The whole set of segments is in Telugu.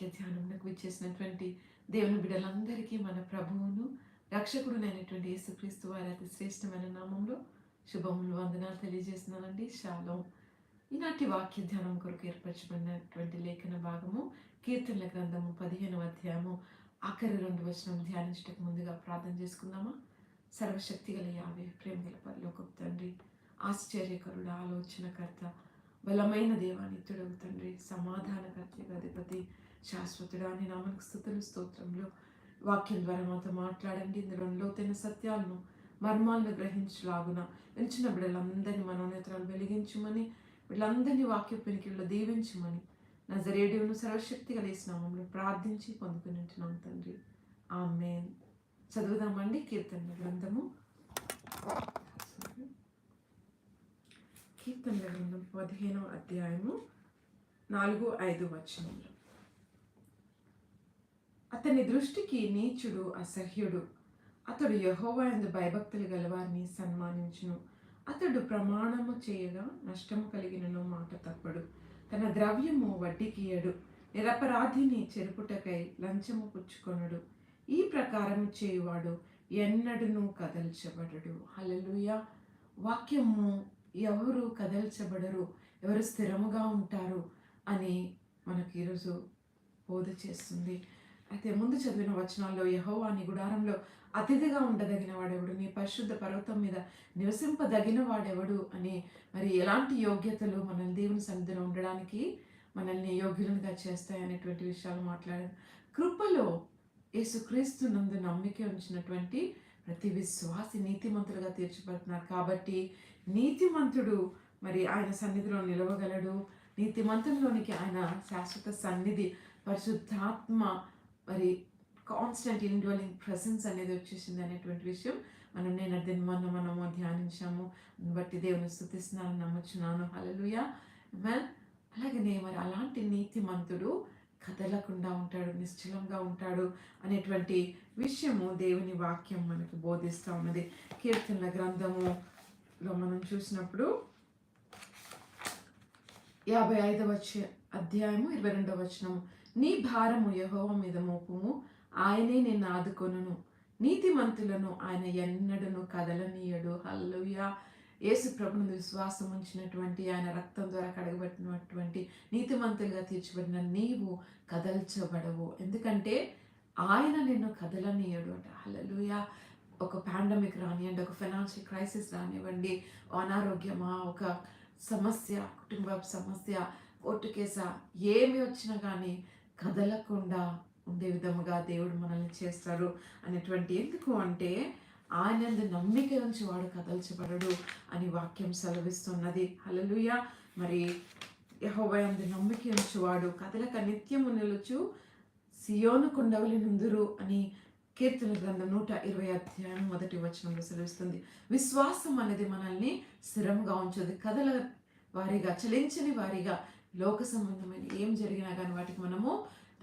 వాక్య ధ్యానంకు విచ్చేసినటువంటి దేవుని బిడ్డలందరికీ మన ప్రభువును రక్షకుడునైనటువంటి యేసుక్రీస్తు వారి అతి శ్రేష్టమైన నామంలో శుభములు వందనాలు తెలియజేస్తున్నానండి. శాలం ఈనాటి వాక్య ధ్యానం కొరకు ఏర్పరచబడినటువంటి లేఖన భాగము కీర్తనల గ్రంథము పదిహేనవ అధ్యాయము ఆఖరి రెండు వచనం ధ్యానించటకు ముందుగా ప్రార్థన చేసుకుందామా? సర్వశక్తి గల యావే ప్రేమ గల పరలోకపు తండ్రి ఆశ్చర్యకరుడు ఆలోచనకర్త బలమైన దేవానిత్యుడవు తండ్రి సమాధానకర్త అధిపతి శాశ్వతుడా అని నామనికి స్థుతులు స్తోత్రంలో వాక్యం ద్వారా మాతో మాట్లాడండి. ఇందులో లోతైన సత్యాలను మర్మాలను గ్రహించలాగున పెంచిన బిడ్డలందరినీ మనోనేతరాలు వెలిగించమని వీళ్ళందరినీ వాక్య పెనికిల్లో దీవించమని నా జరేడియోను సర్వశక్తి కలిసినామంలో ప్రార్థించి పొందుకుని ఉంటున్నాం తండ్రి. ఆమె చదువుదామండి కీర్తన గ్రంథము. కీర్తన గ్రంథం పదిహేనవ అధ్యాయము నాలుగు ఐదు వచనములు. అతని దృష్టికి నీచుడు అసహ్యుడు. అతడు యహోవా భయభక్తులు గలవారిని సన్మానించును. అతడు ప్రమాణము చేయగా నష్టము కలిగినను మాట తప్పడు. తన ద్రవ్యము వడ్డీకియడు నిరపరాధిని చెరుపుటకై లంచము పుచ్చుకొనడు. ఈ ప్రకారం చేయువాడు ఎన్నడును కదల్చబడడు. హల్లెలూయా! వాక్యము ఎవరు కదల్చబడరు? ఎవరు స్థిరముగా ఉంటారు? అని మనకి ఈరోజు బోధ చేస్తుంది. అయితే ముందు చదివిన వచనాల్లో యహోవా నీ గుడారంలో అతిథిగా ఉండదగిన వాడెవడు? నీ పరిశుద్ధ పర్వతం మీద నివసింపదగిన వాడెవడు? అని మరి ఎలాంటి యోగ్యతలు మనల్ని దేవుని సన్నిధిలో ఉండడానికి మనల్ని యోగ్యులుగా చేస్తాయి అనేటువంటి విషయాలు మాట్లాడారు. కృపలో యేసుక్రీస్తు నందు నమ్మిక ఉంచినటువంటి ప్రతి విశ్వాసి నీతిమంతులుగా తీర్చిపడుతున్నారు. కాబట్టి నీతిమంతుడు మరి ఆయన సన్నిధిలో నిలవగలడు. నీతిమంతుల్లోనికి ఆయన శాశ్వత సన్నిధి పరిశుద్ధాత్మ మరి కాన్స్టెంట్ ఇన్వాల్వింగ్ ప్రెసెన్స్ అనేది వచ్చేసింది అనేటువంటి విషయం. మనం నేను దీన్ని మొన్న మనము ధ్యానించాము. బట్టి దేవుని స్థుతిస్తున్నాను నమ్ముచున్నాను. హలలుయ అలాగనే మరి అలాంటి నీతిమంతుడు కదలకుండా ఉంటాడు నిశ్చలంగా ఉంటాడు అనేటువంటి విషయము దేవుని వాక్యం మనకు బోధిస్తూ ఉన్నది. కీర్తనల గ్రంథములో మనం చూసినప్పుడు యాభై ఐదవ అధ్యాయము ఇరవై రెండవ వచనము. నీ భారము యహోవ మీద మోపుము. ఆయనే నిన్ను ఆదుకొనును. నీతిమంతులను ఆయన ఎన్నడను కదలనీయడు. హల్లెలూయా. యేసు ప్రభుని విశ్వాసం ఉంచినటువంటి ఆయన రక్తం ద్వారా కడగబట్టినటువంటి నీతిమంతులుగా తీర్చబడిన నీవు కదల్చబడవు. ఎందుకంటే ఆయన నిన్ను కదలనీయడు అంట. హల్లెలూయా. ఒక పాండమిక్ రానివ్వండి ఒక ఫైనాన్షియల్ క్రైసిస్ రానివ్వండి. అనారోగ్యమా ఒక సమస్య కుటుంబ సమస్య కోర్టు కేసా ఏమి వచ్చినా కానీ కదలకుండా ఉండే విధముగా దేవుడు మనల్ని చేస్తారు అనేటువంటి ఎందుకు అంటే ఆయనందు నమ్మిక ఉంచి వాడు కదల్చబడడు అని వాక్యం సెలవిస్తున్నది. హలలుయ మరి యహోవయందు నమ్మిక ఉంచువాడు కదలక నిత్యము నిలుచు సియోను కొండవలి నుందురు అని కీర్తన గ్రంథం నూట ఇరవై అధ్యాయం మొదటి వచనంలో సెలవిస్తుంది. విశ్వాసం అనేది మనల్ని స్థిరంగా ఉంచదు. కదల వారిగా చలించని వారిగా లోక సంబంధమైన ఏం జరిగినా కానీ వాటికి మనము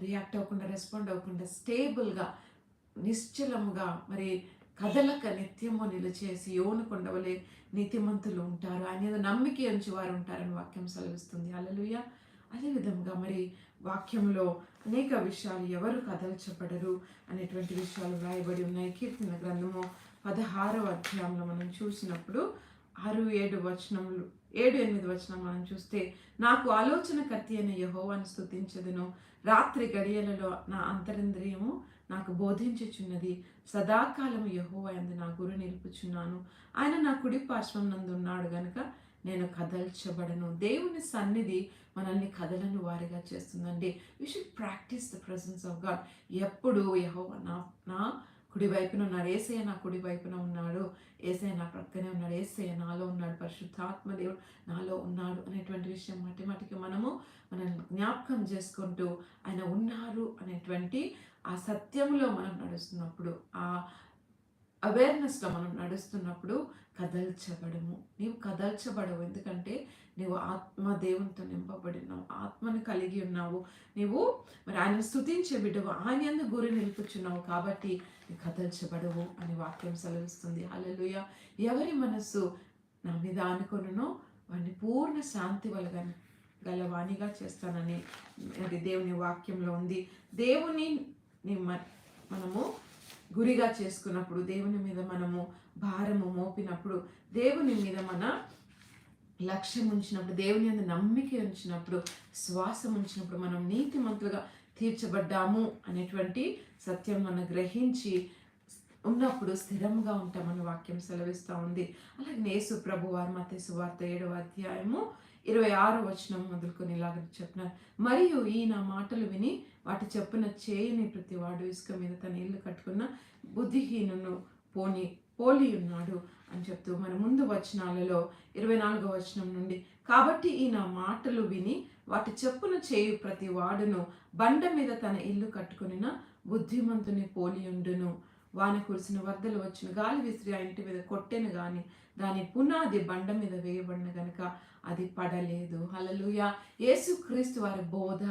రియాక్ట్ అవ్వకుండా రెస్పాండ్ అవ్వకుండా స్టేబుల్గా నిశ్చలముగా మరి కదలక నిత్యము నిలిచేసి యోను కొండవలే నీతిమంతులు ఉంటారు. ఆయన మీద నమ్మిక ఉంచి వారు ఉంటారని వాక్యం సెలవిస్తుంది. అలలుయ అదేవిధంగా మరి వాక్యంలో అనేక విషయాలు ఎవరు కదల్చబడరు అనేటువంటి విషయాలు రాయబడి ఉన్నాయి. కీర్తన గ్రంథము పదహారవ అధ్యాయంలో మనం చూసినప్పుడు ఆరు ఏడు వచనములు ఏడు ఎనిమిది వచ్చిన మనం చూస్తే నాకు ఆలోచన కత్తి అయిన యహోవాను స్థుతించదును రాత్రి గడియలలో నా అంతరింద్రియము నాకు బోధించుచున్నది. సదాకాలము యహోవా ఎందు నా గురి నిలుపుచున్నాను. ఆయన నా కుడి పార్శ్వం నందు ఉన్నాడు గనుక నేను కదల్చబడను. దేవుని సన్నిధి మనల్ని కదలను వారిగా చేస్తుందండి. You should practise the presence of God ఎప్పుడు యహోవా నా నా కుడి వైపున ఉన్నాడు. ఏసయ్య నా కుడి వైపున ఉన్నాడు. ఏసయ్య నా ప్రక్కనే ఉన్నాడు. ఏసయ్య నాలో ఉన్నాడు. పరిశుద్ధాత్మ దేవుడు నాలో ఉన్నాడు అనేటువంటి విషయం మటి మటికి మనము మనం జ్ఞాపకం చేసుకుంటూ ఆయన ఉన్నారు అనేటువంటి ఆ సత్యంలో మనం నడుస్తున్నప్పుడు ఆ అవేర్నెస్లో మనం నడుస్తున్నప్పుడు కదల్చబడము. నీవు కదల్చబడవు. ఎందుకంటే నీవు ఆత్మ దేవునితో నింపబడి ఆత్మను కలిగి ఉన్నావు. నీవు మరి ఆయన స్థుతించే బిడ్డవు. ఆయన ఎందుకు గురి నిలుపుచున్నావు కాబట్టి నీ కదల్చబడవు అని వాక్యం సెలవిస్తుంది. అలలుయ ఎవరి మనస్సు నా మీద అనుకొనునో వాడిని పూర్ణ శాంతి వలగని గలవాణిగా చేస్తానని అది దేవుని వాక్యంలో ఉంది. దేవుని మ- మనము గురిగా చేసుకున్నప్పుడు దేవుని మీద మనము భారము మోపినప్పుడు దేవుని మీద మన లక్ష్యం ఉంచినప్పుడు దేవుని మీద నమ్మిక ఉంచినప్పుడు శ్వాసం ఉంచినప్పుడు మనం నీతిమంతులుగా తీర్చబడ్డాము అనేటువంటి సత్యం మనం గ్రహించి ఉన్నప్పుడు స్థిరంగా ఉంటామని వాక్యం సెలవిస్తూ ఉంది. అలాగే నేసు ప్రభు వారి మత సువార్త ఏడవ అధ్యాయము ఇరవై ఆరు వచనం మొదలుకొని ఇలాగ చెప్పినారు. మరియు ఈయన మాటలు విని వాటి చెప్పున చేయని ప్రతి వాడు ఇసుక మీద తన ఇల్లు కట్టుకున్న బుద్ధిహీనును పోని పోలి ఉన్నాడు అని చెప్తూ మన ముందు వచనాలలో ఇరవై నాలుగో వచనం నుండి. కాబట్టి ఈయన మాటలు విని వాటి చెప్పున చేయు ప్రతి వాడును బండ మీద తన ఇల్లు కట్టుకునిన బుద్ధిమంతుని పోలియుండును. వాన కురిసిన వరదలు వచ్చిన గాలి విసిరి ఆ ఇంటి మీద కొట్టెను గాని దాని పునాది బండ మీద వేయబడిన గనుక అది పడలేదు. హలలుయ యేసుక్రీస్తు వారి బోధ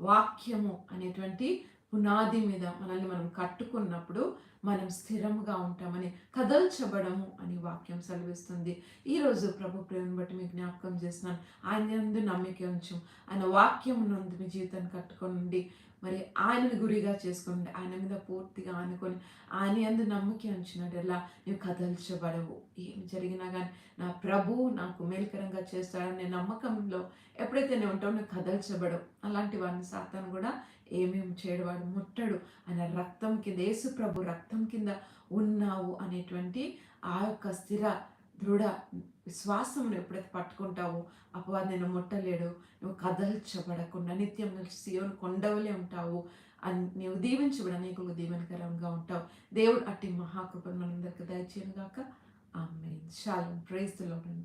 వాక్యము అనేటువంటి పునాది మీద మనల్ని మనం కట్టుకున్నప్పుడు మనం స్థిరంగా ఉంటామని కదల్చబడము అని వాక్యం సెలవిస్తుంది. ఈరోజు ప్రభు ప్రేమను బట్టి మీకు జ్ఞాపకం చేస్తున్నాను. ఆయన ఎందు నమ్మిక ఉంచు. ఆయన వాక్యం నందు మీ జీవితాన్ని కట్టుకోండి మరి ఆయనను గురిగా చేసుకోండి ఆయన మీద పూర్తిగా ఆనుకొని ఆయన యందు నమ్మకి ఉంచినట్లా నువ్వు కదల్చబడవు. ఏం జరిగినా కానీ నా ప్రభు నాకు మేలుకరంగా చేస్తాడనే నమ్మకంలో ఎప్పుడైతే నేను ఉంటావు నువ్వు కదల్చబడవు. అలాంటి వారిని సాతాను కూడా ఏమేమి చేయడు వాడు ముట్టడు అనే రక్తం కింద యేసు ప్రభు రక్తం కింద ఉన్నావు అనేటువంటి ఆ యొక్క స్థిర దృఢ విశ్వాసమును ఎప్పుడైతే పట్టుకుంటావో అపవాది నేను ముట్టలేడు. నువ్వు కదల్చబడకుండా నిత్యం నువ్వు సియోను కొండవలే ఉంటావు. అని నీవు దీవించబడి నీకు దీవెనకరంగా ఉంటావు. దేవుడు అట్టి మహాకృపను మనందరికీ దయచేయను గాక ఆమె శాలం ప్రైజ్ ఉండండి